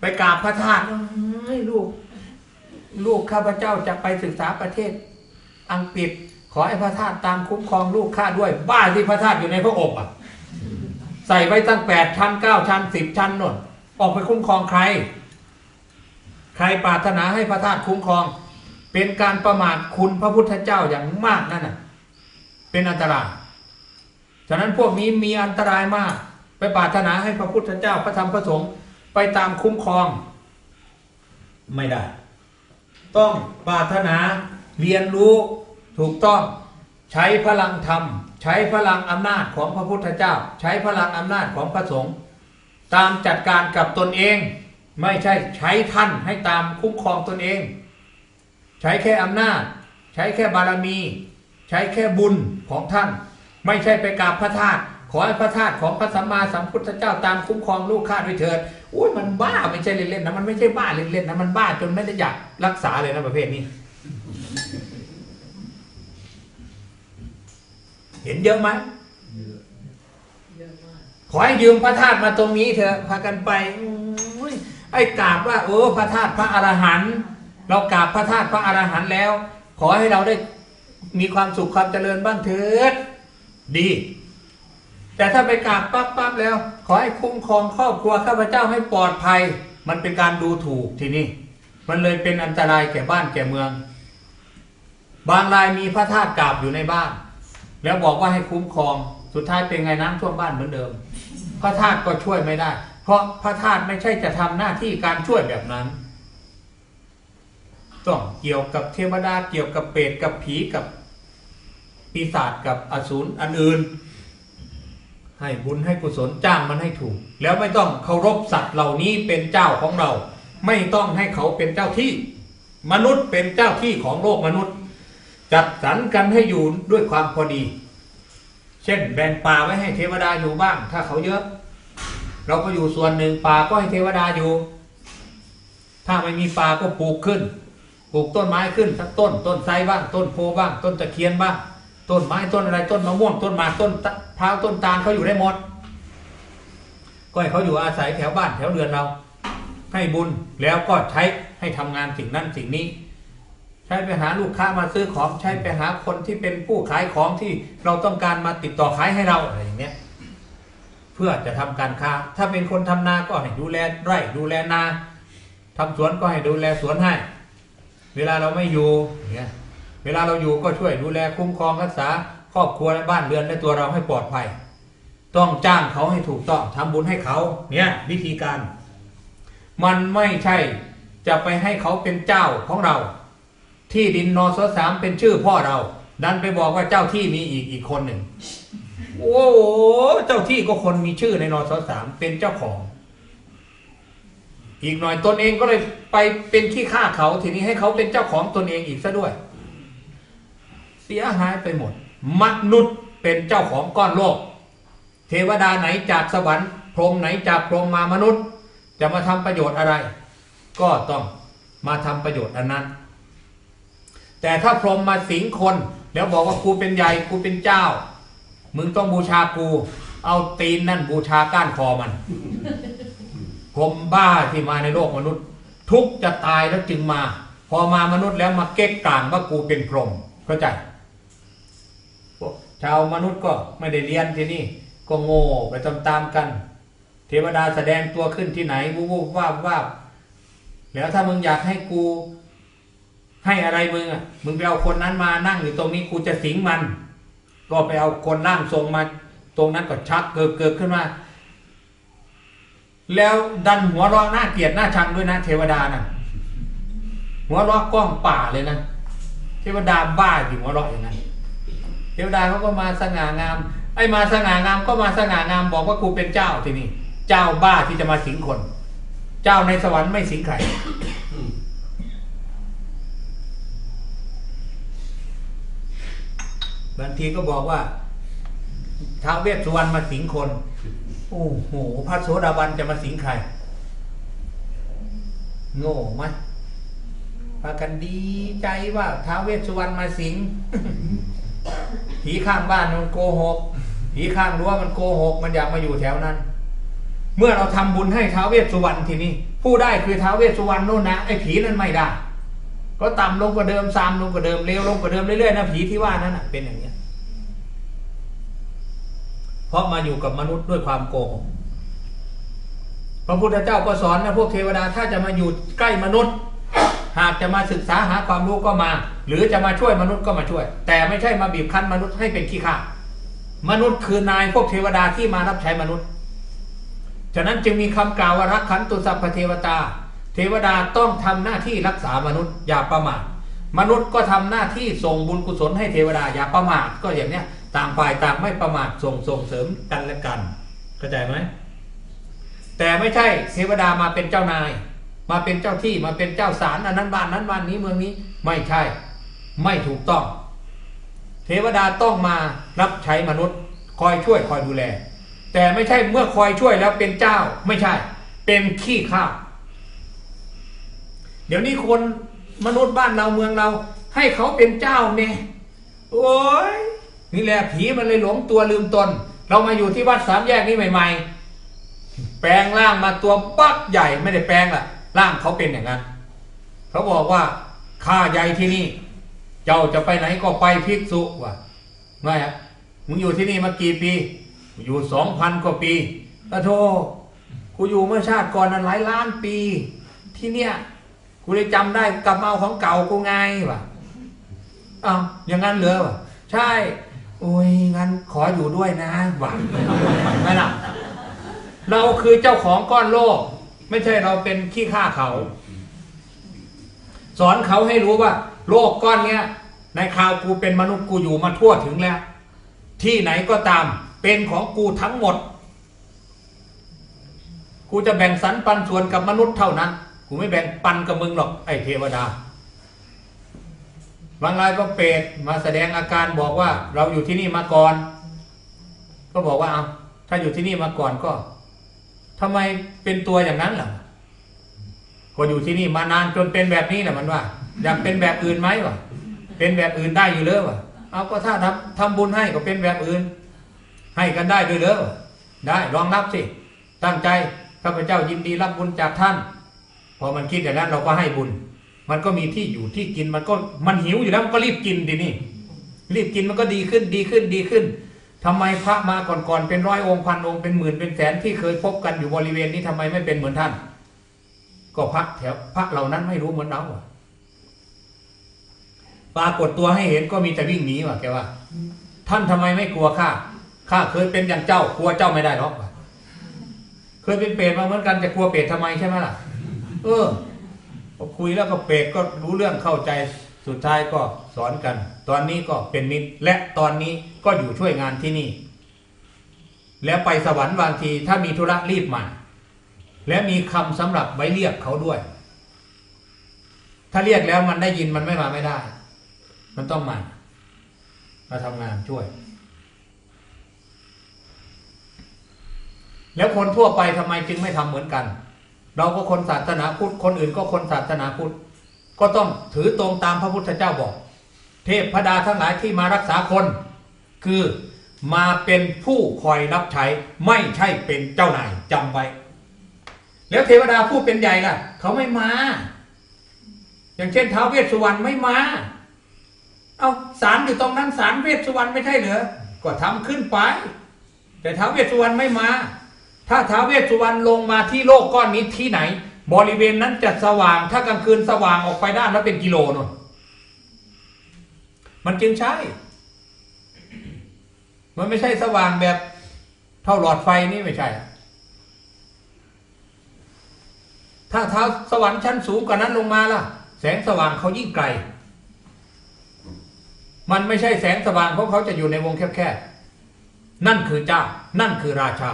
ไปกราบพระธาตุเอ้ลูก ลูกข้าพเจ้าจะไปศึกษาประเทศ อังกฤษขอให้พระธาตุตามคุ้มครองลูกข้าด้วย บ้าที่พระธาตุอยู่ในพระอบอะ ใส่ไว้ตั้งแปดชั้นเก้าชั้นสิบชั้นนนออกไปคุ้มครองใคร ใครปรารถนาให้พระธาตุคุ้มครอง เป็นการประมาทคุณพระพุทธเจ้าอย่างมากนั่นน่ะ เป็นอันตรายฉะนั้นพวกนี้มีอันตรายมาก ไปปรารถนาให้พระพุทธเจ้าพระธรรมพระสงฆ์ ไปตามคุ้มครอง ไม่ได้ ต้องปรารถนาเรียนรู้ถูกต้องใช้พลังธรรม ใช้พลังอำนาจของพระพุทธเจ้า ใช้พลังอำนาจของพระสงฆ์ตามจัดการกับตนเอง ไม่ใช่ใช้ท่านให้ตามคุ้มครองตนเอง ใช้แค่อำนาจ ใช้แค่บารมี ใช้แค่บุญของท่าน ไม่ใช่ไปกราบพระธาตุ ขอให้พระธาตุของพระสัมมาสัมพุทธเจ้าตามคุ้มครองลูกข้าด้วยเถิดอุ้ยมันบ้าไม่ใช่เล่นๆนะมันไม่ใช่บ้าเล่นๆนะมันบ้าจนไม่ได้อยากรักษาเลยนะประเภทนี้ เห็นเยอะไหมขอให้ยืมพระธาตุมาตรงนี้เถอะพากันไปอุ้ยไอ้กราบว่าโอ้พระธาตุพระอรหันต์เรากราบพระธาตุพระอรหันต์แล้ว ขอให้เราได้มีความสุขความเจริญบ้างเถิด ดี แต่ถ้าไปกราบปั๊บปั๊บแล้ว ขอให้คุ้มครองครอบครัวข้าพเจ้าให้ปลอดภัย มันเป็นการดูถูกทีนี้มันเลยเป็นอันตรายแก่บ้านแก่เมือง บางรายมีพระธาตุกราบอยู่ในบ้าน แล้วบอกว่าให้คุ้มครองสุดท้ายเป็นไงน้ำท่วมบ้านเหมือนเดิม พระธาตุก็ช่วยไม่ได้ เพราะพระธาตุไม่ใช่จะทำหน้าที่การช่วยแบบนั้นต้องเกี่ยวกับเทวดาเกี่ยวกับเปรตกับผีกับปีศาจกับอสูรอันอื่น ให้บุญให้กุศลจ้างมันให้ถูก แล้วไม่ต้องเคารพสัตว์เหล่านี้เป็นเจ้าของเรา ไม่ต้องให้เขาเป็นเจ้าที่ มนุษย์เป็นเจ้าที่ของโลกมนุษย์ จัดสรรกันให้อยู่ด้วยความพอดี เช่นแบ่งป่าไว้ให้เทวดาอยู่บ้าง ถ้าเขาเยอะ เราก็อยู่ส่วนหนึ่งป่าก็ให้เทวดาอยู่ ถ้าไม่มีป่าก็ปลูกขึ้น ปลูกต้นไม้ขึ้นสักต้น ต้นไทรบ้างต้นโพบ้าง ต้นตะเคียนบ้าง ต้นไม้ต้นอะไรต้นมะม่วงต้นหมากต้นพร้าวต้นตาลเขาอยู่ได้หมดก็ให้เขาอยู่อาศัยแถวบ้านแถวเรือนเรา ให้บุญแล้วก็ใช้ให้ทำงานสิ่งนั้นสิ่งนี้ ใช้ไปหาลูกค้ามาซื้อของใช้ไปหาคนที่เป็นผู้ขายของที่เราต้องการมาติดต่อขายให้เราอะไรอย่างเงี้ยเพื่อจะทำการค้า ถ้าเป็นคนทำนาก็ให้ดูแลไร่ดูแลนาทำสวนก็ให้ดูแลสวนให้ เวลาเราไม่อยู่อย่างเงี้ย เวลาเราอยู่ก็ช่วยดูแลคุ้มครองรักษา ครอบครัวและบ้านเรือนและตัวเราให้ปลอดภัย ต้องจ้างเขาให้ถูกต้องทำบุญให้เขาเนี่ยวิธีการ มันไม่ใช่จะไปให้เขาเป็นเจ้าของเรา ที่ดินนอสสามเป็นชื่อพ่อเรา ดันไปบอกว่าเจ้าที่มีอีกอีกคนหนึ่งโอ้โหเจ้าที่ก็คนมีชื่อในนอสสามเป็นเจ้าของ อีกหน่อยตนเองก็เลยไปเป็นขี้ข้าเขาทีนี้ให้เขาเป็นเจ้าของตนเองอีกซะด้วย เสียหายไปหมด มนุษย์เป็นเจ้าของก้อนโลก เทวดาไหนจากสวรรค์พรหมไหนจากพรหมมามนุษย์ จะมาทำประโยชน์อะไร ก็ต้องมาทำประโยชน์อันนั้น แต่ถ้าพรหมมาสิงคนแล้วบอกว่ากูเป็นใหญ่กูเป็นเจ้า มึงต้องบูชากู เอาตีนนั่นบูชาก้านคอมันพรหมบ้าที่มาในโลกมนุษย์ ทุกจะตายแล้วจึงมา พอมามนุษย์แล้วมาเก๊กกลางว่ากูเป็นพรหมเข้าใจ ชาวมนุษย์ก็ไม่ได้เรียนที่นี่ก็โง่ไปตามๆกัน เทวดาแสดงตัวขึ้นที่ไหนวูบวูบวาบวาบแล้วถ้ามึงอยากให้กู ให้อะไรมึงอะมึงไปเอาคนนั้นมานั่งอยู่ตรงนี้กูจะสิงมัน ก็ไปเอาคนร่างทรงมา ตรงนั้นก็ชักเกิดเกิดขึ้นมา แล้วดันหัวร้อหน้าเกลียดหน้าชังด้วยนะเทวดาน่ะหัวร้อกล้องป่าเลยนะเทวดาบ้าอยู่หัวร้ออย่างนั้น ทวดาเขาก็มาสง่างาม ไอ้มาสง่างามก็มาสง่างามบอกว่ากูเป็นเจ้าที่นี่ เจ้าบ้าที่จะมาสิงคน เจ้าในสวรรค์ไม่สิงใครบางทีก็บอกว่าท้าวเวสสุวรรณมาสิงคน โอ้โหพระโสดาบันจะมาสิงใคร โง่ไหมพากันดีใจว่าท้าวเวสสุวรรณมาสิง ผีข้างบ้านมันโกหก ผีข้างรั้วมันโกหก มันอยากมาอยู่แถวนั้น เมื่อเราทำบุญให้ท้าวเวสสุวรรณทีนี้ ผู้ได้คือท้าวเวสสุวรรณโน่นนะไอ้ผีนั้นไม่ได้ ก็ต่ำลงกว่าเดิมซามลงกว่าเดิมเลวลงกว่าเดิมเรื่อยๆนะผีที่ว่านั้นเป็นอย่างนี้เพราะมาอยู่กับมนุษย์ด้วยความโกงพระพุทธเจ้าก็สอนนะพวกเทวดาถ้าจะมาอยู่ใกล้มนุษย์ หากจะมาศึกษาหาความรู้ก็มา หรือจะมาช่วยมนุษย์ก็มาช่วย แต่ไม่ใช่มาบีบคั้นมนุษย์ให้เป็นขี้ข้ามนุษย์คือนายพวกเทวดาที่มารับใช้มนุษย์ฉะนั้นจึงมีคำกล่าวว่ารักขันตุสัพพเทวตา เทวดาต้องทำหน้าที่รักษามนุษย์อย่าประมาทมนุษย์ก็ทำหน้าที่ส่งบุญกุศลให้เทวดาอย่าประมาทก็อย่างเนี้ยต่างฝ่ายต่างไม่ประมาทส่งส่งเสริมกันและกัน เข้าใจไหมแต่ไม่ใช่เทวดามาเป็นเจ้านาย มาเป็นเจ้าที่มาเป็นเจ้าสารอันนั้นบ้านนั้นบ้านนี้เมืองนี้ไม่ใช่ ไม่ถูกต้อง เทวดาต้องมารับใช้มนุษย์ คอยช่วยคอยดูแล แต่ไม่ใช่เมื่อคอยช่วยแล้วเป็นเจ้าไม่ใช่ เป็นขี้ข้าเดี๋ยวนี้คนมนุษย์บ้านเราเมืองเรา ให้เขาเป็นเจ้าเนี่ยโอ้ยนี่แหละผีมันเลยหลงตัวลืมตน เรามาอยู่ที่วัดสามแยกนี่ใหม่ ๆ แปลงร่างมาตัวปักใหญ่ไม่ได้แปลงล่ะ ร่างเขาเป็นอย่างนั้นเขาบอกว่าข้าใหญ่ที่นี่ เจ้าจะไปไหนก็ไปภิกษุว่ะไม่ฮะมึงอยู่ที่นี่มากี่ปี อยู่สองพันกว่าปีอะโทกูอยู่เมื่อชาติก่อนนั้นหลายล้านปี ที่เนี่ย กูเลยจำได้กลับมาเอาของเก่ากูไงวะอ้าวอย่างนั้นเหรอวะใช่โอ้ยงั้นขออยู่ด้วยนะหวะไม่ล่ะเราคือเจ้าของก้อนโลก ไม่ใช่เราเป็นขี้ข้าเขา สอนเขาให้รู้ว่า โลกก้อนเนี้ยในคราวกูเป็นมนุษย์กูอยู่มาทั่วถึงแล้ว ที่ไหนก็ตาม เป็นของกูทั้งหมด กูจะแบ่งสรรปันส่วนกับมนุษย์เท่านั้น กูไม่แบ่งปันกับมึงหรอกไอ้เทวดาบางรายก็เปรตมาแสดงอาการบอกว่าเราอยู่ที่นี่มาก่อน ก็บอกว่าเอาถ้าอยู่ที่นี่มาก่อนก็ ทำไมเป็นตัวอย่างนั้นล่ะก็อยู่ที่นี่มานานจนเป็นแบบนี้แหละมันว่า อยากเป็นแบบอื่นไหมวะเป็นแบบอื่นได้อยู่เลยวะเอาก็ถ้าทำทำบุญให้ก็เป็นแบบอื่น ให้กันได้ด้วยเลอได้ลองรับสิ ตั้งใจข้าพเจ้ายินดีรับบุญจากท่าน พอมันคิดอย่างนั้นเราก็ให้บุญ มันก็มีที่อยู่ที่กินมันก็มันหิวอยู่แล้วมันก็รีบกินดินี่รีบกินมันก็ดีขึ้นดีขึ้นดีขึ้น ทำไมพระมาก่อนๆเป็นร้อยองค์พันองค์เป็นหมื่นเป็นแสนที่เคยพบกันอยู่บริเวณนี้ทำไมไม่เป็นเหมือนท่าน ก็พระแถวพระเหล่านั้นไม่รู้เหมือนเราปรากฏตัวให้เห็นก็มีแต่วิ่งหนีว่ะแกว่า ท่านทำไมไม่กลัวข้าข้าเคยเป็นอย่างเจ้ากลัวเจ้าไม่ได้หรอกเคยเป็นเปรตมาเหมือนกันจะกลัวเปรตทำไมใช่ไหมล่ะ เออพอคุยแล้วก็เปรตก็รู้เรื่องเข้าใจสุดท้ายก็สอนกัน ตอนนี้ก็เป็นมิตรและตอนนี้ก็อยู่ช่วยงานที่นี่ แล้วไปสวรรค์บางทีถ้ามีธุระรีบมา และมีคำสำหรับไว้เรียกเขาด้วย ถ้าเรียกแล้วมันได้ยินมันไม่มาไม่ได้ มันต้องมามาทำงานช่วย แล้วคนทั่วไปทำไมจึงไม่ทำเหมือนกัน เราก็คนศาสนาพุทธคนอื่นก็คนศาสนาพุทธก็ต้องถือตรงตามพระพุทธเจ้าบอก เทพพดาทั้งหลายที่มารักษาคน คือมาเป็นผู้คอยรับใช้ไม่ใช่เป็นเจ้านายจำไว้ แล้วเทวดาผู้เป็นใหญ่ล่ะ เขาไม่มา อย่างเช่นท้าวเวสสุวรรณไม่มา เอาศาลอยู่ตรงนั้นศาลเวสสุวรรณไม่ใช่เหรอก็ทำขึ้นไป แต่ท้าวเวสสุวรรณไม่มา ถ้าท้าวเวสสุวรรณลงมาที่โลกก้อนนี้ที่ไหน บริเวณนั้นจะสว่างถ้ากลางคืนสว่างออกไปด้านแล้วเป็นกิโลนน มันจึงใช่ มันไม่ใช่สว่างแบบเท่าหลอดไฟนี่ไม่ใช่ ถ้าเท้าสวรรค์ชั้นสูงกว่านั้นลงมาล่ะ แสงสว่างเขายิ่งไกล มันไม่ใช่แสงสว่างเพราะเขาจะอยู่ในวงแคบๆ นั่นคือเจ้า นั่นคือราชา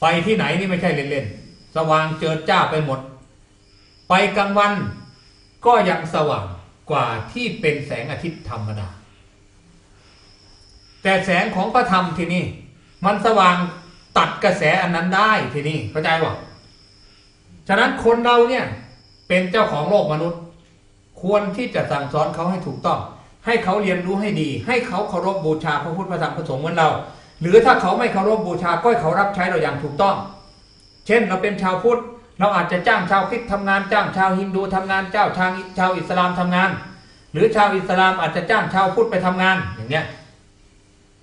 ไปที่ไหนนี่ไม่ใช่เล่นๆ สว่างเจิดจ้าไปหมด ไปกลางวันก็ยังสว่าง กว่าที่เป็นแสงอาทิตย์ธรรมดา แต่แสงของพระธรรมที่นี่ มันสว่างตัดกระแสอันนั้นได้ที่นี่เข้าใจป่ะฉะนั้นคนเราเนี่ยเป็นเจ้าของโลกมนุษย์ ควรที่จะสั่งสอนเขาให้ถูกต้อง ให้เขาเรียนรู้ให้ดี ให้เขาเคารพบูชาพระพุทธพระธรรมพระสงฆ์เหมือนเรา หรือถ้าเขาไม่เคารพบูชาก็ให้เขารับใช้เราอย่างถูกต้อง เช่นเราเป็นชาวพุทธ เราอาจจะจ้างชาวคริสต์ทำงานจ้างชาวฮินดูทำงานเจ้าชาวชาวอิสลามทำงาน หรือชาวอิสลามอาจจะจ้างชาวพุทธไปทำงานอย่างเงี้ย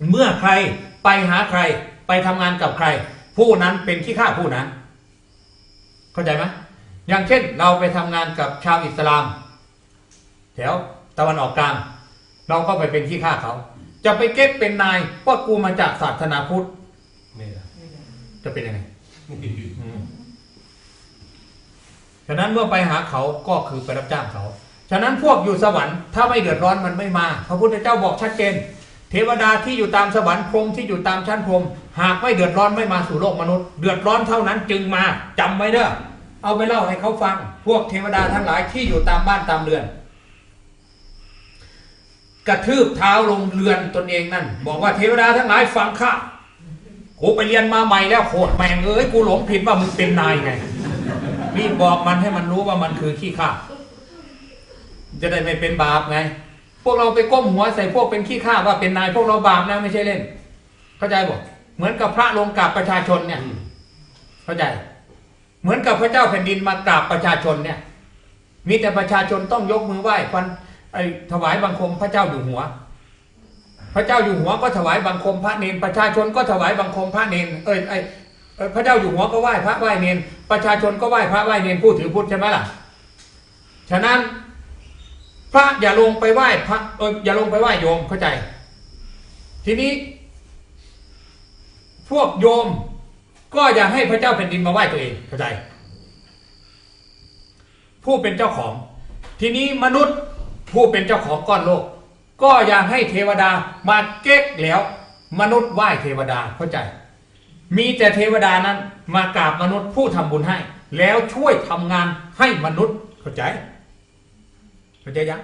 เมื่อใครไปหาใครไปทำงานกับใคร ผู้นั้นเป็นขี้ข้าผู้นั้น เข้าใจไหมอย่างเช่นเราไปทำงานกับชาวอิสลาม แถวตะวันออกกลาง เราก็ไปเป็นขี้ข้าเขา จะไปเก็ตเป็นนายว่ากูมาจากศาสนาพุทธไม่ได้จะเป็นยังไง ฉะนั้นเมื่อไปหาเขาก็คือไปรับจ้างเขา ฉะนั้นพวกอยู่สวรรค์ถ้าไม่เดือดร้อนมันไม่มา พระพุทธเจ้าบอกชัดเจน เทวดาที่อยู่ตามสวรรค์พรหมที่อยู่ตามชั้นพรหมหากไม่เดือดร้อนไม่มาสู่โลกมนุษย์ เดือดร้อนเท่านั้นจึงมาจำไว้เด้อเอาไปเล่าให้เขาฟัง พวกเทวดาทั้งหลายที่อยู่ตามบ้านตามเรือน กระทืบเท้าลงเรือนตนเองนั่น บอกว่าเทวดาทั้งหลายฟังข้ากูไปเรียนมาใหม่แล้วโคตรแม่งเอ้ยกูหลงผิดว่ามึงเป็นนายไง รีบบอกมันให้มันรู้ว่ามันคือขี้ข้าจะได้ไม่เป็นบาปไง พวกเราไปก้มหัวใส่พวกเป็นขี้ข้าว่าเป็นนายพวกเราบาปนะไม่ใช่เล่น เข้าใจบอกเหมือนกับพระลงกราบประชาชนเนี่ย เข้าใจ เหมือนกับพระเจ้าแผ่นดินมากราบประชาชนเนี่ย มีแต่ประชาชนต้องยกมือไหว้ฟันไอ้ถวายบังคมพระเจ้าอยู่หัว พระเจ้าอยู่หัวก็ถวายบังคมพระเนนประชาชนก็ถวายบังคมพระเนนเอ้ยไอ้พระเจ้าอยู่หัวก็ไหว้พระไหว้เนน ประชาชนก็ไหว้พระไหว้เนนผู้ถือพุทธใช่ไหมล่ะ ฉะนั้นพระอย่าลงไปไหว้พระเอออย่าลงไปไหว้โยมเข้าใจ ทีนี้ พวกโยมก็อย่าให้พระเจ้าแผ่นดินมาไหว้ตัวเองเข้าใจ ผู้เป็นเจ้าของ ทีนี้มนุษย์ผู้เป็นเจ้าของก้อนโลก ก็อย่าให้เทวดามาเก๊กแล้ว มนุษย์ไหว้เทวดาเข้าใจ มีแต่เทวดานั้นมากราบมนุษย์ผู้ทำบุญให้ แล้วช่วยทำงานให้มนุษย์เข้าใจเข้าใจยัง